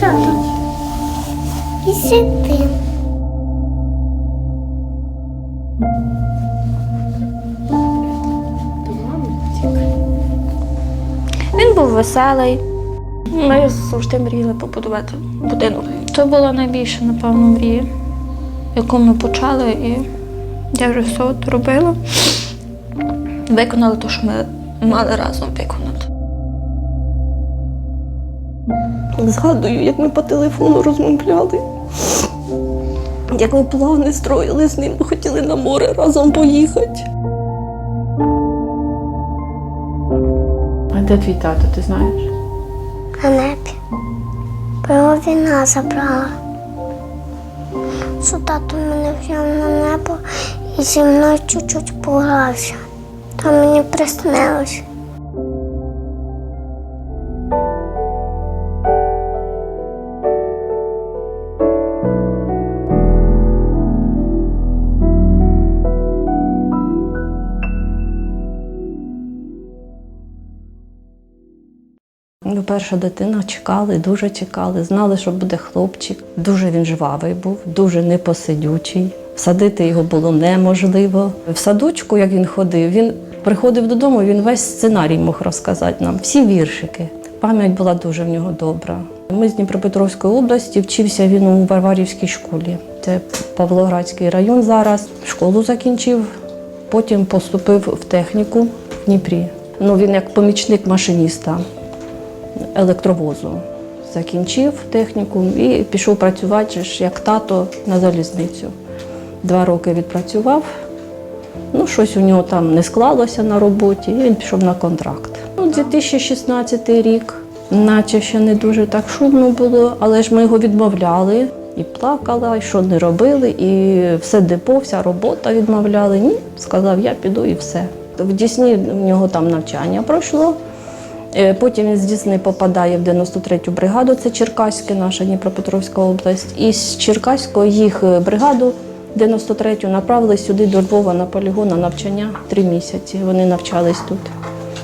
тато. І сиди. Він був веселий. Ми завжди мріяли побудувати будинок. Це була найбільша, напевно, мрія, яку ми почали, і я вже все робила. Виконали те, що ми мали разом виконати. Згадую, як ми по телефону розмовляли, як ми плани строїли з ним, хотіли на море разом поїхати. А де твій тато, ти знаєш? На небі. Бо його війна забрала. Що тато мене взяв на небо і зі мною чуть-чуть погрався. То мені приснилось. Ну, перша дитина чекали, дуже чекали, знали, що буде хлопчик. Дуже він жвавий був, дуже непосидючий. Всадити його було неможливо. В садочку, як він ходив, він приходив додому, він весь сценарій мог розказати нам, всі віршики. Пам'ять була дуже в нього добра. Ми з Дніпропетровської області вчився він у Варварівській школі. Це Павлоградський район зараз. Школу закінчив, потім поступив в техніку в Дніпрі. Ну, він як помічник машиніста електровозу. Закінчив техніку і пішов працювати як тато на залізницю. Два роки відпрацював. Ну, щось у нього там не склалося на роботі, і він пішов на контракт. Ну, 2016 рік, наче ще не дуже так шумно було, але ж ми його відмовляли. І плакала, і що не робили, і все депо, вся робота відмовляли. Ні, сказав, я піду і все. В Дісні в нього там навчання пройшло. Е, Потім він з Дісни попадає в 93-ю бригаду, це Черкаське, наша Дніпропетровська область. І з Черкаського їх е, бригаду 93-ю направили сюди до Львова на полігон на навчання три місяці. Вони навчались тут.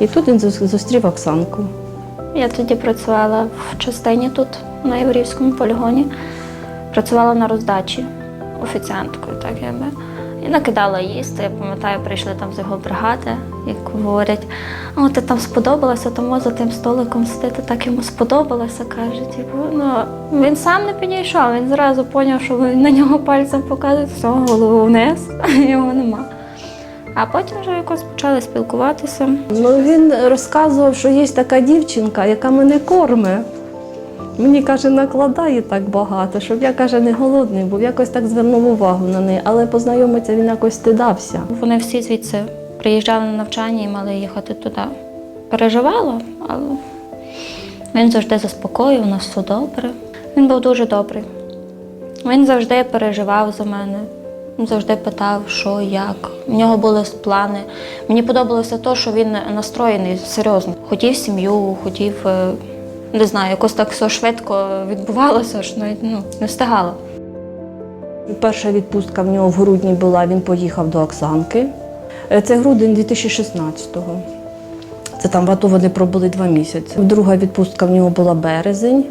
І тут він зустрів Оксанку. Я тоді працювала в частині тут, на Єврівському полігоні. Працювала на роздачі офіціанткою, так якби. І накидала їсти. Я пам'ятаю, прийшли там з його бригади, як говорять, о, ти там сподобалося, тому за тим столиком сидити, так йому сподобалося, каже. Типу, ну, він сам не підійшов, він зразу зрозумів, що на нього пальцем показують, все, голову вниз, його нема. А потім вже якось почали спілкуватися. Ну, він розказував, що є така дівчинка, яка мене корме. Мені каже, накладає так багато, щоб я каже, не голодний був. Якось так звернув увагу на неї, але познайомитися він якось стидався. Вони всі звідси приїжджали на навчання і мали їхати туди. Переживала, але він завжди заспокоїв, у нас все добре. Він був дуже добрий. Він завжди переживав за мене, він завжди питав, що, як. У нього були плани. Мені подобалося те, що він настроєний серйозно. Хотів сім'ю, хотів, е, не знаю, якось так все швидко відбувалося, що навіть ну, не встигала. Перша відпустка в нього в грудні була, він поїхав до Оксанки. Е, Це грудень 2016-го. Це там в АТО вони пробули два місяці. Друга відпустка в нього була березень.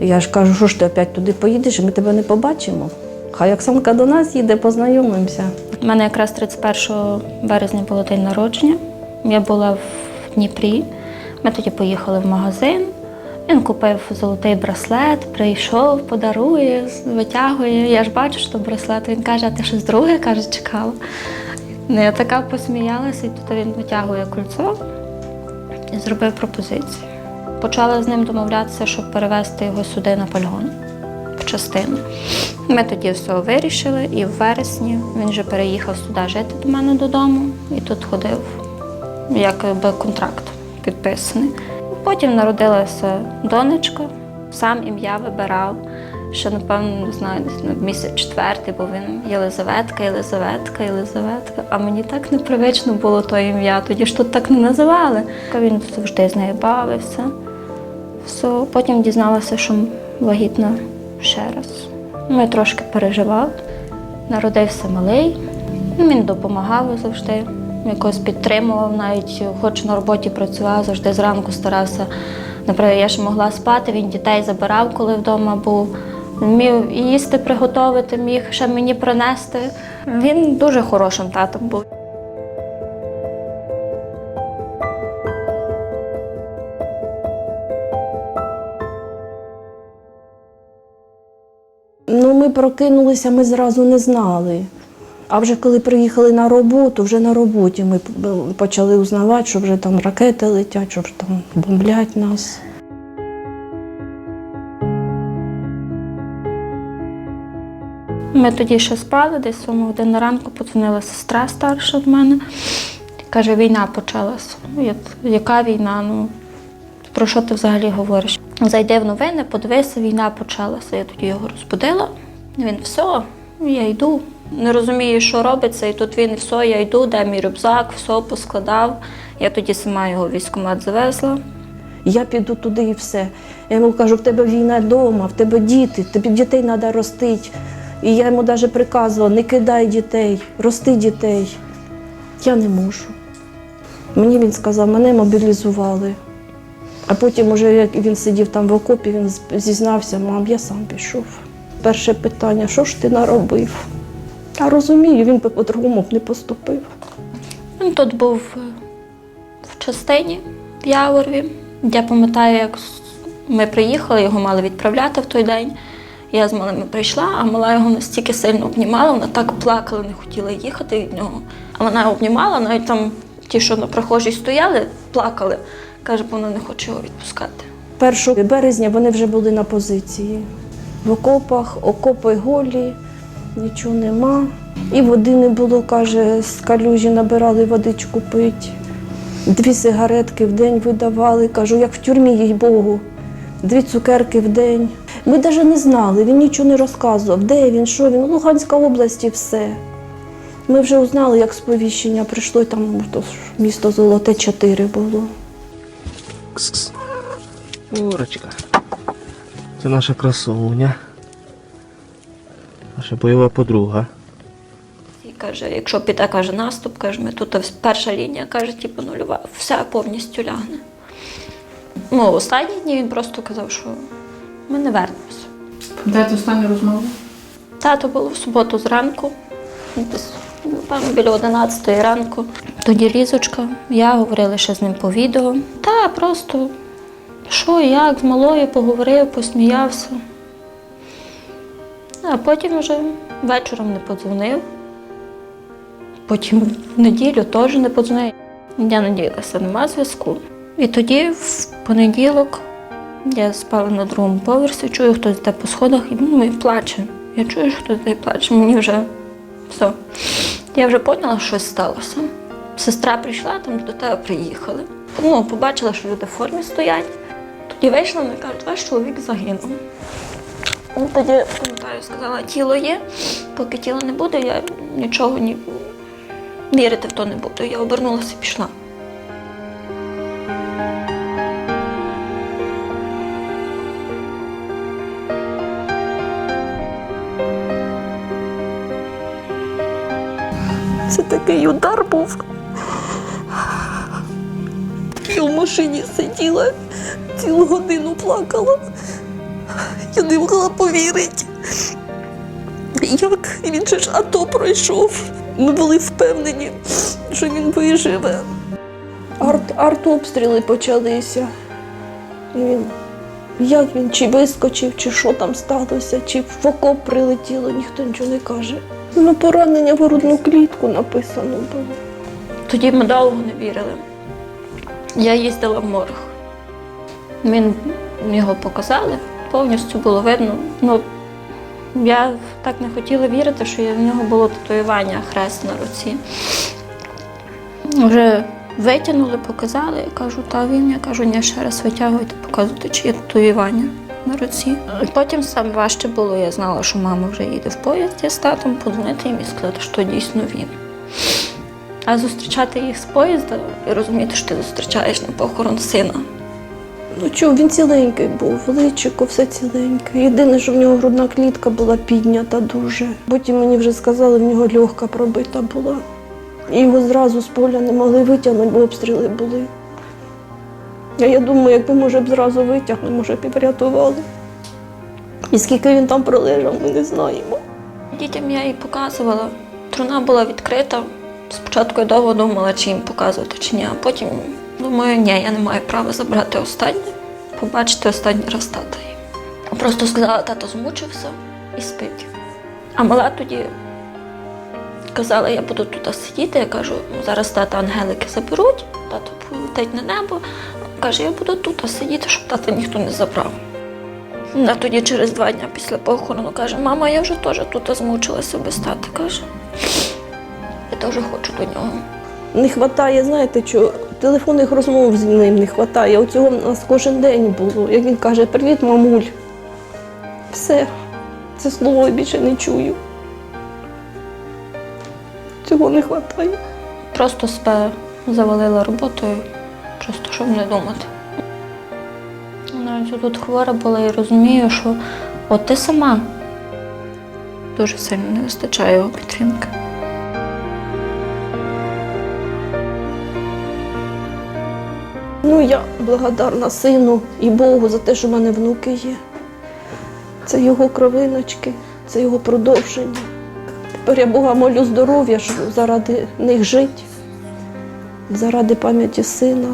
Я ж кажу, що ж ти опять туди поїдеш, і ми тебе не побачимо. Хай Оксанка до нас їде, познайомимося. У мене якраз 31 березня було день народження. Я була в Дніпрі. Ми тоді поїхали в магазин. Він купив золотий браслет, прийшов, подарує, витягує. Я ж бачу, що браслет. Він каже, а ти щось друге каже, чекала. Ну, я така посміялася, і тут він витягує кольцо і зробив пропозицію. Почала з ним домовлятися, щоб перевезти його сюди на полігон в частину. Ми тоді все вирішили, і в вересні він вже переїхав сюди жити до мене додому і тут ходив, як би контракт підписаний. Потім народилася донечка, сам ім'я вибирав. Ще, напевно, не знаю, місяць четвертий, бо він Єлизаветка, Єлизаветка, Єлизаветка. А мені так непривично було то ім'я, тоді ж тут так не називали. Він завжди з нею бавився. Все. Потім дізналася, що вагітна ще раз. Ну, я трошки переживав. Народився малий. Він допомагав завжди, якось підтримував, навіть хоч на роботі працював, завжди зранку старався Наприклад, я ще могла спати, він дітей забирав, коли вдома був. Міг їсти приготувати, міг ще мені принести. Він дуже хорошим татом був. Ну, ми прокинулися, ми зразу не знали. А вже коли приїхали на роботу, вже на роботі ми почали узнавати, що вже там ракети летять, що вже там бомблять нас. Ми тоді ще спали, десь сьома година ранку подзвонила сестра старша в мене. Каже, війна почалась. Ну, яка війна? Ну, про що ти взагалі говориш? Зайди в новини, подивися, війна почалася. Я тоді його розбудила. Він все, я йду. Не розумію, що робиться, і тут він все, я йду, де мій рюкзак, все поскладав. Я тоді сама його в військкомат завезла. Я піду туди і все. Я йому кажу, в тебе війна вдома, в тебе діти, тобі дітей треба ростити. І я йому навіть приказувала, не кидай дітей, рости дітей. Я не можу. Мені він сказав, мене мобілізували. А потім, уже як він сидів там в окопі, він зізнався, мам, я сам пішов. Перше питання, що ж ти наробив? А розумію, він би по-другому б не поступив. Він тут був е, в частині в Яворові. Я пам'ятаю, як ми приїхали, його мали відправляти в той день. Я з малими прийшла, а мала його настільки сильно обнімала, вона так плакала, не хотіла їхати від нього. А вона обнімала, навіть там ті, що на прохожій стояли, плакали. Каже, бо вона не хоче його відпускати. 1 березня вони вже були на позиції. В окопах, окопи голі, нічого нема. І води не було, каже, з калюжі набирали водичку пить. Дві сигаретки в день видавали, кажу, як в тюрмі, їй Богу. Дві цукерки в день. Ми навіть не знали, він нічого не розказував, де він, що він. Луганська область і все. Ми вже узнали, як сповіщення прийшло, там місто Золоте 4 було. Курочка. Це наша красуня. Наша бойова подруга. І каже, якщо піде, каже, наступ, каже, ми тут перша лінія, каже, типу нульова, все повністю лягне. Ну, останні дні він просто казав, що ми не вернемося. Пам'ятаєте останню розмову? Тато було в суботу зранку, десь, напевно, біля 11 ранку. Тоді Лізочка, я говорила ще з ним по відео. Та просто що, як, з малою поговорив, посміявся. А потім вже вечором не подзвонив. Потім в неділю теж не подзвонив. Я надіялася, нема зв'язку. І тоді, в понеділок, я спала на другому поверсі, чую, хтось йде по сходах і, ну, і плаче. Я чую, що хтось йде і плаче. Мені вже все. Я вже поняла, що щось сталося. Сестра прийшла, там до тебе приїхали. Ну, побачила, що люди в формі стоять. Тоді вийшла і кажуть, ваш чоловік загинув. Ну, тоді, пам'ятаю, сказала, тіло є, поки тіла не буде, я нічого ні вірити в то не буду. Я обернулася і пішла. Це такий удар був. Я в машині сиділа, цілу годину плакала. Я не могла повірити. Як він же ж АТО пройшов. Ми були впевнені, що він виживе. Арт, артобстріли почалися. І він, як він чи вискочив, чи що там сталося, чи в окоп прилетіло, ніхто нічого не каже. Ну, поранення в грудну клітку написано було. Тоді ми довго не вірили. Я їздила в морг. Він його показали, повністю було видно. Ну, я так не хотіла вірити, що в нього було татуювання хрест на руці. Вже витягнули, показали. Я кажу, та він, я кажу, ні, ще раз витягуйте, показуйте, чи є татуювання на руці. Потім саме важче було, я знала, що мама вже їде в поїзді з татом, подзвонити їм і сказати, що дійсно він. А зустрічати їх з поїзда і розуміти, що ти зустрічаєш на похорон сина. Ну чого, він ціленький був, личико, все ціленьке. Єдине, що в нього грудна клітка була піднята дуже. Потім мені вже сказали, в нього легка пробита була. І його зразу з поля не могли витягнути, бо обстріли були. А я думаю, якби може б зразу витягли, може б і врятували. І скільки він там пролежав, ми не знаємо. Дітям я їй показувала. Труна була відкрита. Спочатку я довго думала, чи їм показувати, чи ні, а потім думаю, ні, я не маю права забрати останнє, побачити останній раз тата. Просто сказала, тато змучився і спить. А мала тоді казала, я буду тут сидіти. Я кажу, «Ну, зараз тата ангелики заберуть, тато полетить на небо. Каже, я буду тут сидіти, щоб тата ніхто не забрав. Вона тоді через два дні після похорону каже, мама, я вже теж тут змучилася без тата. каже. Я теж хочу до нього. Не вистачає, знаєте, що телефонних розмов з ним не вистачає. Оцього в нас кожен день було. Як він каже, привіт, мамуль. Все, це слово я більше не чую. Цього не вистачає. Просто себе завалила роботою, просто щоб не думати. Навіть тут хвора була і розумію, що от ти сама дуже сильно не вистачає його підтримки. Ну, я благодарна сину і Богу за те, що в мене внуки є. Це його кровиночки, це його продовження. Тепер я Бога молю здоров'я, щоб заради них жити, заради пам'яті сина,